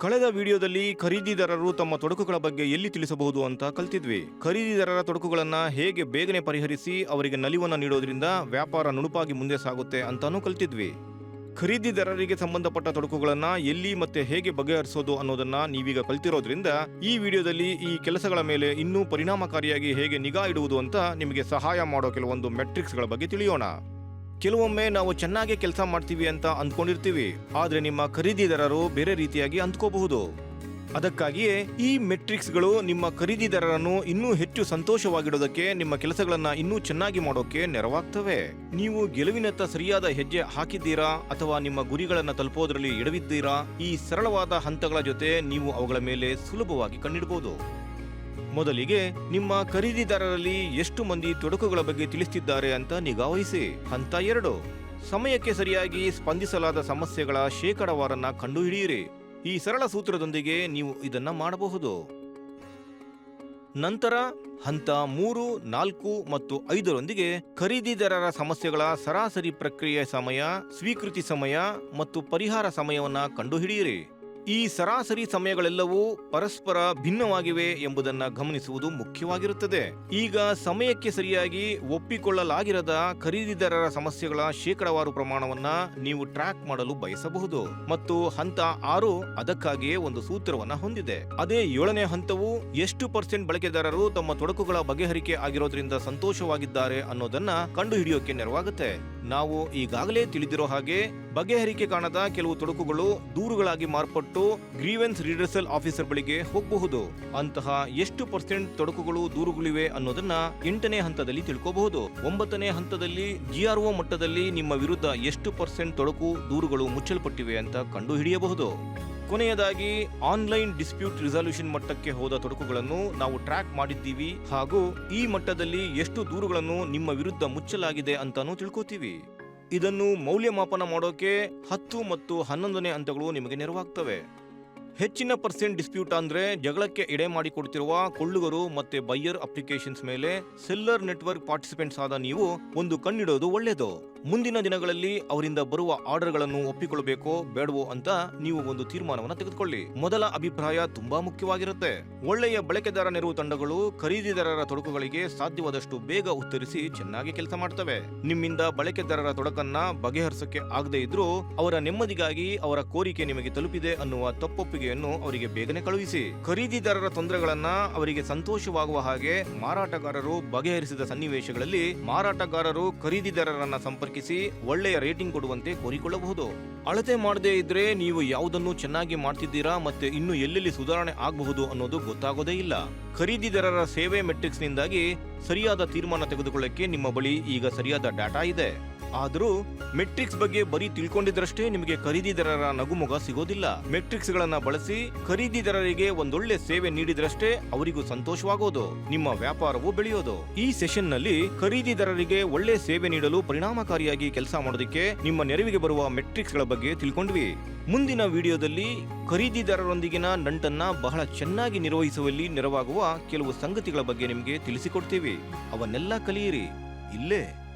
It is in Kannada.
ಕಳೆದ ವಿಡಿಯೋದಲ್ಲಿ ಖರೀದಿದಾರರು ತಮ್ಮ ತೊಡಕುಗಳ ಬಗ್ಗೆ ಎಲ್ಲಿ ತಿಳಿಸಬಹುದು ಅಂತ ಕಲ್ತಿದ್ವಿ. ಖರೀದಿದಾರರ ತೊಡಕುಗಳನ್ನ ಹೇಗೆ ಬೇಗನೆ ಪರಿಹರಿಸಿ ಅವರಿಗೆ ನಲಿವನ್ನ ನೀಡೋದ್ರಿಂದ ವ್ಯಾಪಾರ ನುಣುಪಾಗಿ ಮುಂದೆ ಸಾಗುತ್ತೆ ಅಂತಾನೂ ಕಲ್ತಿದ್ವಿ. ಖರೀದಿದಾರರಿಗೆ ಸಂಬಂಧಪಟ್ಟ ತೊಡಕುಗಳನ್ನ ಎಲ್ಲಿ ಮತ್ತೆ ಹೇಗೆ ಬಗೆಹರಿಸೋದು ಅನ್ನೋದನ್ನ ನೀವೀಗ ಕಲ್ತಿರೋದ್ರಿಂದ ಈ ವಿಡಿಯೋದಲ್ಲಿ ಈ ಕೆಲಸಗಳ ಮೇಲೆ ಇನ್ನೂ ಪರಿಣಾಮಕಾರಿಯಾಗಿ ಹೇಗೆ ನಿಗಾ ಇಡುವುದು ಅಂತ ನಿಮಗೆ ಸಹಾಯ ಮಾಡೋ ಕೆಲವೊಂದು ಮೆಟ್ರಿಕ್ಸ್ಗಳ ಬಗ್ಗೆ ತಿಳಿಯೋಣ. ಕೆಲವೊಮ್ಮೆ ನಾವು ಚೆನ್ನಾಗಿ ಕೆಲಸ ಮಾಡ್ತೀವಿ ಅಂತ ಅಂದ್ಕೊಂಡಿರ್ತೀವಿ. ಆದ್ರೆ ನಿಮ್ಮ ಖರೀದಿದಾರರು ಬೇರೆ ರೀತಿಯಾಗಿ ಅಂದ್ಕೋಬಹುದು. ಅದಕ್ಕಾಗಿಯೇ ಈ ಮೆಟ್ರಿಕ್ಸ್ಗಳು ನಿಮ್ಮ ಖರೀದಿದಾರರನ್ನು ಇನ್ನೂ ಹೆಚ್ಚು ಸಂತೋಷವಾಗಿಡೋದಕ್ಕೆ, ನಿಮ್ಮ ಕೆಲಸಗಳನ್ನು ಇನ್ನೂ ಚೆನ್ನಾಗಿ ಮಾಡೋಕೆ ನೆರವಾಗ್ತವೆ. ನೀವು ಗೆಲುವಿನತ್ತ ಸರಿಯಾದ ಹೆಜ್ಜೆ ಹಾಕಿದ್ದೀರಾ? ಅಥವಾ ನಿಮ್ಮ ಗುರಿಗಳನ್ನು ತಲುಪೋದ್ರಲ್ಲಿ ಎಡವಿದ್ದೀರಾ? ಈ ಸರಳವಾದ ಹಂತಗಳ ಜೊತೆ ನೀವು ಅವುಗಳ ಮೇಲೆ ಸುಲಭವಾಗಿ ಕಣ್ಣಿಡಬಹುದು ಮೊದಲಿಗೆ ನಿಮ್ಮ ಖರೀದಿದಾರರಲ್ಲಿ ಎಷ್ಟು ಮಂದಿ ತೊಡಕುಗಳ ಬಗ್ಗೆ ತಿಳಿಸ್ತಿದ್ದಾರೆ ಅಂತ ನಿಗಾವಹಿಸಿ. ಹಂತ ಎರಡು. ಸಮಯಕ್ಕೆ ಸರಿಯಾಗಿ ಸ್ಪಂದಿಸಲಾದ ಸಮಸ್ಯೆಗಳ ಶೇಕಡವಾರನ್ನ ಕಂಡುಹಿಡಿಯಿರಿ. ಈ ಸರಳ ಸೂತ್ರದೊಂದಿಗೆ ನೀವು ಇದನ್ನ ಮಾಡಬಹುದು. ನಂತರ ಹಂತ ಮೂರು, ನಾಲ್ಕು ಮತ್ತು ಐದರೊಂದಿಗೆ ಖರೀದಿದಾರರ ಸಮಸ್ಯೆಗಳ ಸರಾಸರಿ ಪ್ರಕ್ರಿಯೆ ಸಮಯ, ಸ್ವೀಕೃತಿ ಸಮಯ ಮತ್ತು ಪರಿಹಾರ ಸಮಯವನ್ನ ಕಂಡುಹಿಡಿಯಿರಿ. ಈ ಸರಾಸರಿ ಸಮಯಗಳೆಲ್ಲವೂ ಪರಸ್ಪರ ಭಿನ್ನವಾಗಿವೆ ಎಂಬುದನ್ನು ಗಮನಿಸುವುದು ಮುಖ್ಯವಾಗಿರುತ್ತದೆ. ಈಗ ಸಮಯಕ್ಕೆ ಸರಿಯಾಗಿ ಒಪ್ಪಿಕೊಳ್ಳಲಾಗಿರದ ಖರೀದಿದಾರರ ಸಮಸ್ಯೆಗಳ ಶೇಕಡವಾರು ಪ್ರಮಾಣವನ್ನ ನೀವು ಟ್ರ್ಯಾಕ್ ಮಾಡಲು ಬಯಸಬಹುದು. ಮತ್ತು ಹಂತ ಆರು ಅದಕ್ಕಾಗಿಯೇ ಒಂದು ಸೂತ್ರವನ್ನ ಹೊಂದಿದೆ. ಅದೇ ಏಳನೇ ಹಂತವು ಎಷ್ಟು ಪರ್ಸೆಂಟ್ ಬಳಕೆದಾರರು ತಮ್ಮ ತೊಡಕುಗಳ ಬಗೆಹರಿಕೆ ಆಗಿರೋದ್ರಿಂದ ಸಂತೋಷವಾಗಿದ್ದಾರೆ ಅನ್ನೋದನ್ನ ಕಂಡುಹಿಡಿಯೋಕೆ ನೆರವಾಗುತ್ತೆ. ನಾವು ಈಗಾಗಲೇ ತಿಳಿದಿರೋ ಹಾಗೆ ಬಗೆಹರಿಕೆ ಕಾಣದ ಕೆಲವು ತೊಡಕುಗಳು ದೂರುಗಳಾಗಿ ಮಾರ್ಪಟ್ಟು ಗ್ರೀವೆನ್ಸ್ ರಿಡರ್ಸಲ್ ಆಫೀಸರ್ ಬಳಿಗೆ ಹೋಗಬಹುದು. ಅಂತಹ ಎಷ್ಟು ಪರ್ಸೆಂಟ್ ತೊಡಕುಗಳು ದೂರುಗಳಿವೆ ಅನ್ನೋದನ್ನ ಎಂಟನೇ ಹಂತದಲ್ಲಿ ತಿಳ್ಕೋಬಹುದು. ಒಂಬತ್ತನೇ ಹಂತದಲ್ಲಿ ಜಿಆರ್ಒ ಮಟ್ಟದಲ್ಲಿ ನಿಮ್ಮ ವಿರುದ್ಧ ಎಷ್ಟು ಪರ್ಸೆಂಟ್ ತೊಡಕು ದೂರುಗಳು ಮುಚ್ಚಲ್ಪಟ್ಟಿವೆ ಅಂತ ಕಂಡುಹಿಡಿಯಬಹುದು. ಕೊನೆಯದಾಗಿ, ಆನ್ಲೈನ್ ಡಿಸ್ಪ್ಯೂಟ್ ರಿಸಲ್ಯೂಷನ್ ಮಟ್ಟಕ್ಕೆ ಹೋದ ತೊಡಕುಗಳನ್ನು ನಾವು ಟ್ರ್ಯಾಕ್ ಮಾಡಿದ್ದೀವಿ ಹಾಗೂ ಈ ಮಟ್ಟದಲ್ಲಿ ಎಷ್ಟು ದೂರುಗಳನ್ನು ನಿಮ್ಮ ವಿರುದ್ಧ ಮುಚ್ಚಲಾಗಿದೆ ಅಂತಾನೂ ತಿಳ್ಕೊತೀವಿ. ಇದನ್ನು ಮೌಲ್ಯಮಾಪನ ಮಾಡೋಕೆ ಹತ್ತು ಮತ್ತು ಹನ್ನೊಂದನೇ ಹಂತಗಳು ನಿಮಗೆ ನೆರವಾಗ್ತವೆ. ಹೆಚ್ಚಿನ ಪರ್ಸೆಂಟ್ ಡಿಸ್ಪ್ಯೂಟ್ ಅಂದ್ರೆ ಜಗಳಕ್ಕೆ ಎಡೆ ಮಾಡಿಕೊಡ್ತಿರುವ ಕೊಳ್ಳುಗರು ಮತ್ತೆ ಬೈಯರ್ ಅಪ್ಲಿಕೇಶನ್ಸ್ ಮೇಲೆ ಸೆಲ್ಲರ್ ನೆಟ್ವರ್ಕ್ ಪಾರ್ಟಿಸಿಪೆಂಟ್ಸ್ ಆದ ನೀವು ಒಂದು ಕಣ್ಣಿಡೋದು ಒಳ್ಳೆಯದು ಮುಂದಿನ ದಿನಗಳಲ್ಲಿ ಅವರಿಂದ ಬರುವ ಆರ್ಡರ್ಗಳನ್ನು ಒಪ್ಪಿಕೊಳ್ಳಬೇಕೋ ಬೇಡವೋ ಅಂತ ನೀವು ಒಂದು ತೀರ್ಮಾನವನ್ನು ತೆಗೆದುಕೊಳ್ಳಿ. ಮೊದಲ ಅಭಿಪ್ರಾಯ ತುಂಬಾ ಮುಖ್ಯವಾಗಿರುತ್ತೆ. ಒಳ್ಳೆಯ ಬಳಕೆದಾರ ನೆರವು ತಂಡಗಳು ಖರೀದಿದಾರರ ತೊಡಕುಗಳಿಗೆ ಸಾಧ್ಯವಾದಷ್ಟು ಬೇಗ ಉತ್ತರಿಸಿ ಚೆನ್ನಾಗಿ ಕೆಲಸ ಮಾಡ್ತವೆ. ನಿಮ್ಮಿಂದ ಬಳಕೆದಾರರ ತೊಡಕನ್ನ ಬಗೆಹರಿಸಕ್ಕೆ ಆಗದೇ ಇದ್ರೂ ಅವರ ನೆಮ್ಮದಿಗಾಗಿ ಅವರ ಕೋರಿಕೆ ನಿಮಗೆ ತಲುಪಿದೆ ಅನ್ನುವ ತಪ್ಪೊಪ್ಪಿಗೆಯನ್ನು ಅವರಿಗೆ ಬೇಗನೆ ಕಳುಹಿಸಿ. ಖರೀದಿದಾರರ ತೊಂದರೆಗಳನ್ನ ಅವರಿಗೆ ಸಂತೋಷವಾಗುವ ಹಾಗೆ ಮಾರಾಟಗಾರರು ಬಗೆಹರಿಸಿದ ಸನ್ನಿವೇಶಗಳಲ್ಲಿ ಮಾರಾಟಗಾರರು ಖರೀದಿದಾರರನ್ನ ಸಂಪರ್ಕಿಸಿ ಒಳ್ಳೆಯ ರೇಟಿಂಗ್ ಕೊಡುವಂತೆ ಕೋರಿಕೊಳ್ಳಬಹುದು. ಅಳತೆ ಮಾಡದೇ ಇದ್ರೆ ನೀವು ಯಾವುದನ್ನು ಚೆನ್ನಾಗಿ ಮಾಡ್ತಿದ್ದೀರಾ ಮತ್ತೆ ಇನ್ನು ಎಲ್ಲೆಲ್ಲಿ ಸುಧಾರಣೆ ಆಗಬಹುದು ಅನ್ನೋದು ಗೊತ್ತಾಗೋದೇ ಇಲ್ಲ. ಖರೀದಿದಾರರ ಸೇವೆ ಮೆಟ್ರಿಕ್ಸ್ ನಿಂದಾಗಿ ಸರಿಯಾದ ತೀರ್ಮಾನ ತೆಗೆದುಕೊಳ್ಳಕ್ಕೆ ನಿಮ್ಮ ಬಳಿ ಈಗ ಸರಿಯಾದ ಡಾಟಾ ಇದೆ. ಆದರೂ ಮೆಟ್ರಿಕ್ಸ್ ಬಗ್ಗೆ ಬರೀ ತಿಳ್ಕೊಂಡಿದ್ರಷ್ಟೇ ನಿಮಗೆ ಖರೀದಿದಾರರ ನಗುಮೊಗ ಸಿಗೋದಿಲ್ಲ. ಮೆಟ್ರಿಕ್ಸ್ ಗಳನ್ನ ಬಳಸಿ ಖರೀದಿದಾರರಿಗೆ ಒಂದೊಳ್ಳೆ ಸೇವೆ ನೀಡಿದ್ರಷ್ಟೇ ಅವರಿಗೂ ಸಂತೋಷವಾಗೋದು. ನಿಮ್ಮ ವ್ಯಾಪಾರವು ಬೆಳೆಯೋದು. ಈ ಸೆಷನ್ನಲ್ಲಿ ಖರೀದಿದಾರರಿಗೆ ಒಳ್ಳೆ ಸೇವೆ ನೀಡಲು ಪರಿಣಾಮಕಾರಿಯಾಗಿ ಕೆಲಸ ಮಾಡೋದಕ್ಕೆ ನಿಮ್ಮ ನೆರವಿಗೆ ಬರುವ ಮೆಟ್ರಿಕ್ಸ್ಗಳ ಬಗ್ಗೆ ತಿಳ್ಕೊಂಡ್ವಿ. ಮುಂದಿನ ವಿಡಿಯೋದಲ್ಲಿ ಖರೀದಿದಾರರೊಂದಿಗಿನ ನಂಟನ್ನ ಬಹಳ ಚೆನ್ನಾಗಿ ನಿರ್ವಹಿಸುವಲ್ಲಿ ನೆರವಾಗುವ ಕೆಲವು ಸಂಗತಿಗಳ ಬಗ್ಗೆ ನಿಮಗೆ ತಿಳಿಸಿಕೊಡ್ತೀವಿ. ಅವನ್ನೆಲ್ಲ ಕಲಿಯಿರಿ. ಇಲ್ಲೇ.